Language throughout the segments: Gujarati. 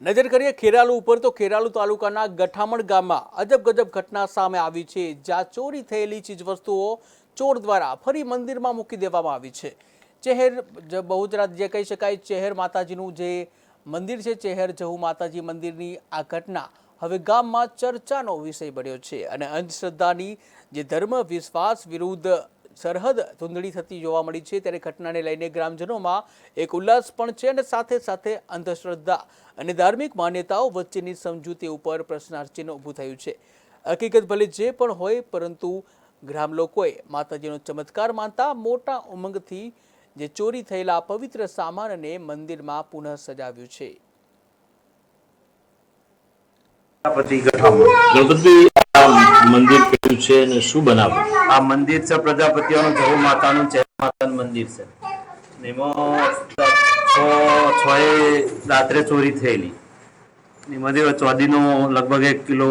નજર કરીએ ખેરાલુ ઉપર તો ખેરાલુ તાલુકાના ગઠામણ ગામમાં અજબ ગજબ ઘટના સામે આવી છે, જ્યાં ચોરી થયેલી ચીજવસ્તુઓ ચોર દ્વારા ફરી મંદિરમાં મૂકી દેવામાં આવી છે. ચહેર બહુચરા જે કહી શકાય, ચહેર માતાજીનું જે મંદિર છે, ચહેર જહુ માતાજી મંદિરની આ ઘટના હવે ગામમાં ચર્ચાનો વિષય બન્યો છે અને અંધશ્રદ્ધાની જે ધર્મ વિશ્વાસ વિરુદ્ધ સરહદ ધૂંધળી થતી જોવા મળી છે. ત્યારે ઘટનાને લઈને ગ્રામજનોમાં એક ઉલ્લાસ પણ છે અને સાથે સાથે અંધશ્રદ્ધા અને ધાર્મિક માન્યતાઓ વચ્ચેની સમજૂતી ઉપર પ્રશ્નાર્ચિહ્ન ઊભું થયું છે. હકીકત ભલે જે પણ હોય, પરંતુ ગ્રામ લોકોએ માતાજીનો ચમત્કાર માનતા મોટા ઉમંગથી જે ચોરી થયેલા પવિત્ર સામાનને મંદિરમાં પુનઃ સજાવ્યું છે. આ મંદિર કયું છે અને શું બનાવ્યું આ મંદિર છે પ્રજાપતિઓનું જવું માતાનું, જય માતાનું મંદિર છે. એમાં છ એ રાત્રે ચોરી થયેલી. ને મંદિર ચોદીનો લગભગ એક કિલો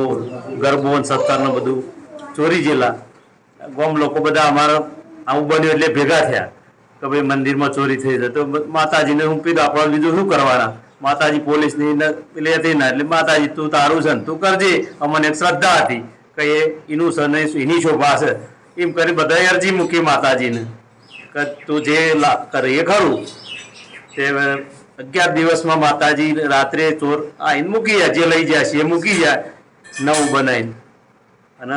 ગરબો ને બધું ચોરી ગયેલા ગોમ લોકો બધા અમારા આવું બન્યું એટલે ભેગા થયા કે ભાઈ મંદિરમાં ચોરી થઈ છે. તો માતાજીને હું કીધું, આપણે બીજું શું કરવાના? માતાજી પોલીસની હતી ને, એટલે માતાજી, તું તારું છે ને, તું કરજે. અમને એક શ્રદ્ધા હતી. કે એ એનું છે ને એની શોભા છે. એમ કરી બધાએ અરજી મૂકી માતાજીને. કે તું જે કરે એ ખરું. તે અગિયાર દિવસમાં માતાજી રાત્રે ચોર આવીને મૂકી જાય, જે લઈ જાય છે એ મૂકી જાય, નવું બનાવીને. અને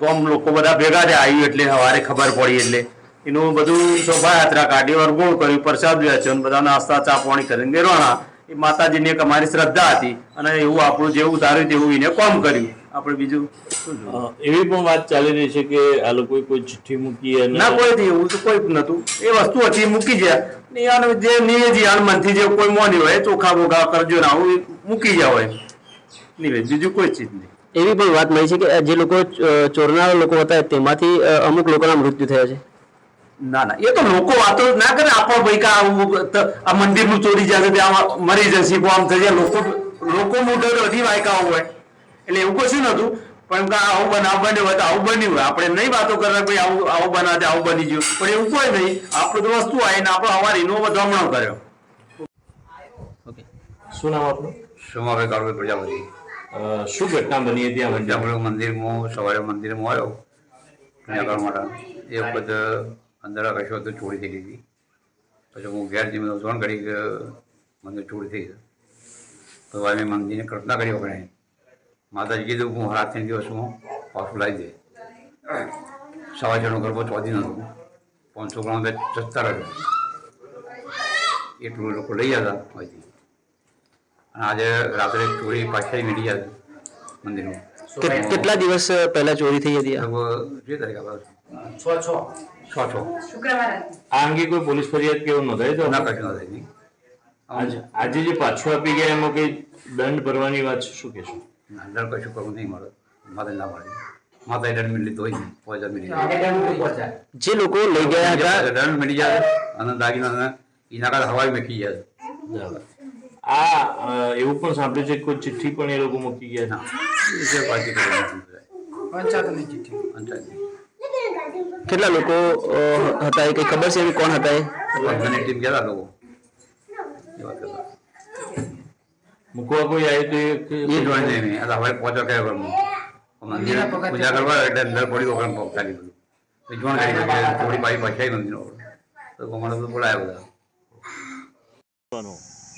કોમ લોકો બધા ભેગા થયા આવ્યું એટલે સવારે ખબર પડી એટલે. એનું બધું શોભાયાત્રા કાઢી વરગોળ કર્યું, પ્રસાદ વેચ્યો બધા નાસ્તા, ચા પાણી કરીને નિર્વાણા એ માતાજીની એક અમારી શ્રદ્ધા હતી અને એવું આપણું જેવું ધાર્યું તેવું એને કોમ કર્યું. આપણે બીજું? શું જોવું? અ, એવી પણ વાત ચાલી રહી છે કે આ લોકો કોઈ ચિઠ્ઠી મૂકી અને ના કોઈ એવું તો કોઈ નતું એ વસ્તુ હતી એ મૂકી જાય ને જે નિવેદી આ મનથી જે કોઈ મોની હોય ચોખા બોખા કરજો ને આવું એ મૂકી જાવ હોય. નિવેદ બીજું કોઈ ચીજ નહીં. એવી પણ વાત મળી છે કે જે લોકો ચોરનારા લોકો હતા તેમાંથી અમુક લોકોના મૃત્યુ થયા છે. ના ના એ તો લોકો વાતો ના કરે. આપણો ભાઈ કા આ મંદિરનું ચોરી જાય ત્યાં આમાં મરી જશે આમ થઈ જાય લોકો લોકો મોઢે અઢી બધી વાયકાઓ હોય. એટલે એવું કશું નતું પણ કે આવું બનાવ બન્યો હોય તો આવું બન્યું હોય. આપણે નહીં વાતો કરતા ભાઈ આવું આવું બનાવે આવું બની ગયું પણ એવું કોઈ નહીં. આપણે તો વસ્તુ આવી ને આપણે અમારી નો વધામણો કર્યો. શું નામ આપનું? સોમાભાઈ કાળભાઈ પ્રજાપતિ. શું ઘટના બની હતી? આપણે મંદિરમાં? સવારે મંદિરમાં આવ્યો. ત્યાં માટે. એ વખત અંદર કશો હતું ચોરી થઈ ગઈ હતી. પછી હું ઘેર જઈને ત્રણ કરી કે મંદિર ચોરી થઈ તો હવે મેં મંદિરની કલ્પના કરી વગણે માતાજી કીધું હું રાત ત્રણ દિવસમાં પાછું લાવી દે. સવા જણો ગરબો ચોધી નહોતું પાંચસો બે સત્તર હતો એટલું લોકો લઈ જતા અહીંથી. અને આજે રાત્રે ચોરી પાછળ મળી જાય મંદિરમાં. કેટલા દિવસ પહેલા ચોરી થઈ હતી જે તારીખ આપણે છ છ. આ અંગે કોઈ પોલીસ ફરિયાદ કે એવું નોંધાઈ તો? ના કશું ના થાય આજે આજે જે પાછું આપી ગયા એમાં કઈ દંડ ભરવાની વાત શું કહેશો? ના, દંડ કશું કરવું નહીં મળે? માતા ના મળે. માતા દંડ મિલી તો હોય મિલી જે લોકો લઈ ગયા હતા દંડ મિલી જાય અને દાગીના એના કારણે હવાઈ મેકી જાય બરાબર. આ એવું પણ સાંભળ્યું છે કે કોઈ ચિઠ્ઠી પણ એ લોકો મૂકી ગયા ના એ જે પાછી કરવાની પંચાયતની ચિઠ્ઠી. કેટલા લોકો હતા એ? કઈ ખબર છે એવી કોણ હતા એ? ટીમ ગયા લોકો. એ વાત કરતા મૂકવા કોઈ આવી તો એ કે- જોઈ નહીં. આ હવે પહોંચો કયા કરવું મંદિર પૂજા કરવા એટલે અંદર પડી વગર પહોંચાડી બધું જોણ કરી થોડી પાછી પછાઈ મંદિર તો ગમણ તો બોલાયા બધા.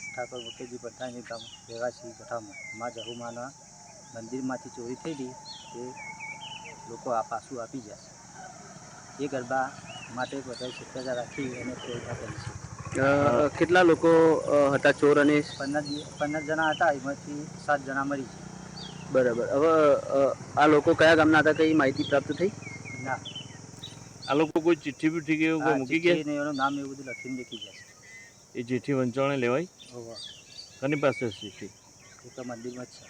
ઠાકોર વકેજી પઠાણી ગામ રહેવાસી ગઠામાં મા જહુમાના મંદિરમાંથી ચોરી થયેલી એ લોકો આ પાછું આપી જશે. એ ગરબા માટે બધા સત્યાચાર રાખી અને પ્રયત્ન કરી છે. કેટલા લોકો હતા ચોર અને પંદર જણા હતા એમાંથી સાત જણા મરી છે બરાબર. હવે આ લોકો કયા ગામના હતા? કઈ માહિતી પ્રાપ્ત થઈ? ના. આ લોકો કોઈ ચિઠ્ઠી બિઠ્ઠી કે એવું મૂકી ગયા? ને એનું નામ એવું બધું લખીને દેખી ગયા એ ચિઠ્ઠી વંચાણે લેવાય? હોવે. કોની પાસે છે ચિઠ્ઠી? એ તો મંદિરમાં જ છે.